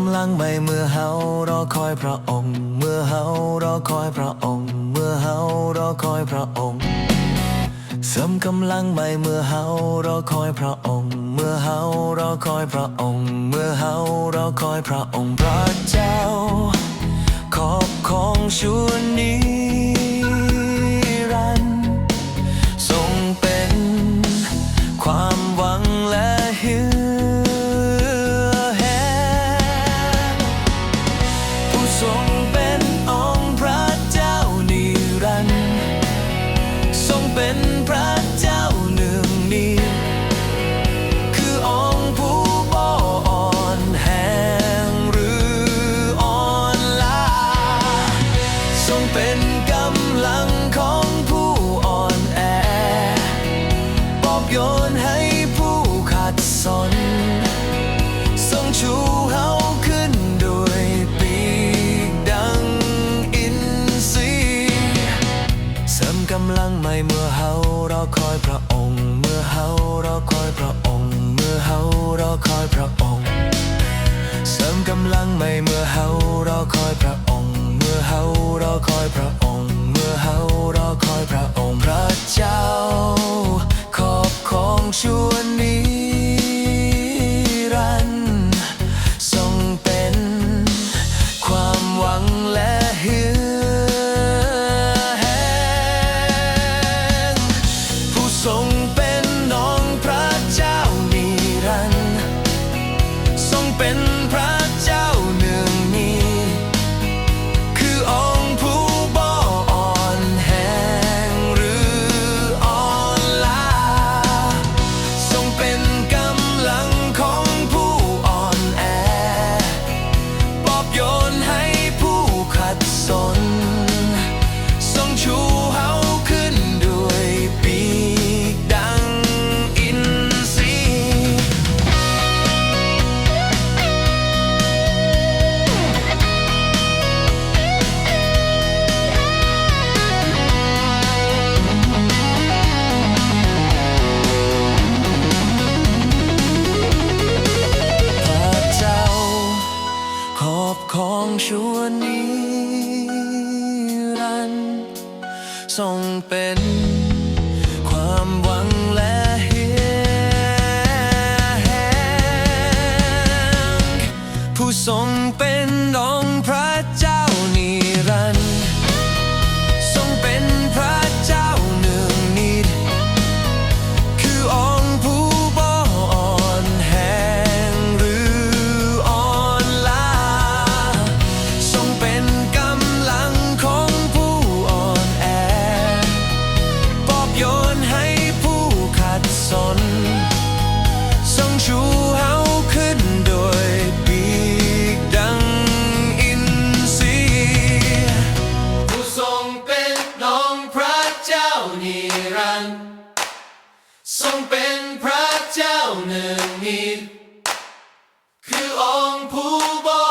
ำลังใหม่เมื่อเฮารอคอยพระองค์ เมื่อเฮารอคอยพระองค์ เมื่อเฮารอคอยพระองค์เสริมกำลังใหม่เมื่อเฮารอคอยพระองค์ เมื่อเฮารอคอยพระองค์ เมื่อเฮารอคอยพระองค์พระเจ้า ขอบของชั่วนิ เป็นพระเจ้าหนึ่งนี้คือองค์ผู้บ่อ่อนแห่งหรืออ่อนล้าทรงเป็นกำลังของผู้อ่อนแอปอบโยนให้ผู้ขัดสนำลังใหม่เมื่อเฮารอคอยพระองค์ เมื่อเฮารอคอยพระองค์ เมื่อเฮารอคอยพระองค์ เสริมกำลังใหม่เมื่อเฮารอคอยพระองค์ เมื่อเฮารอคอยพระองค์ เมื่อเฮารอคอยพระองค์พระเจ้า ทรงเป็น ความหวังและเฮียแห้งผู้ทรงเป็นองค์พระเรันทรงเป็นพระเจ้าหนึ่งนิดคือองค์ผู้บ่อ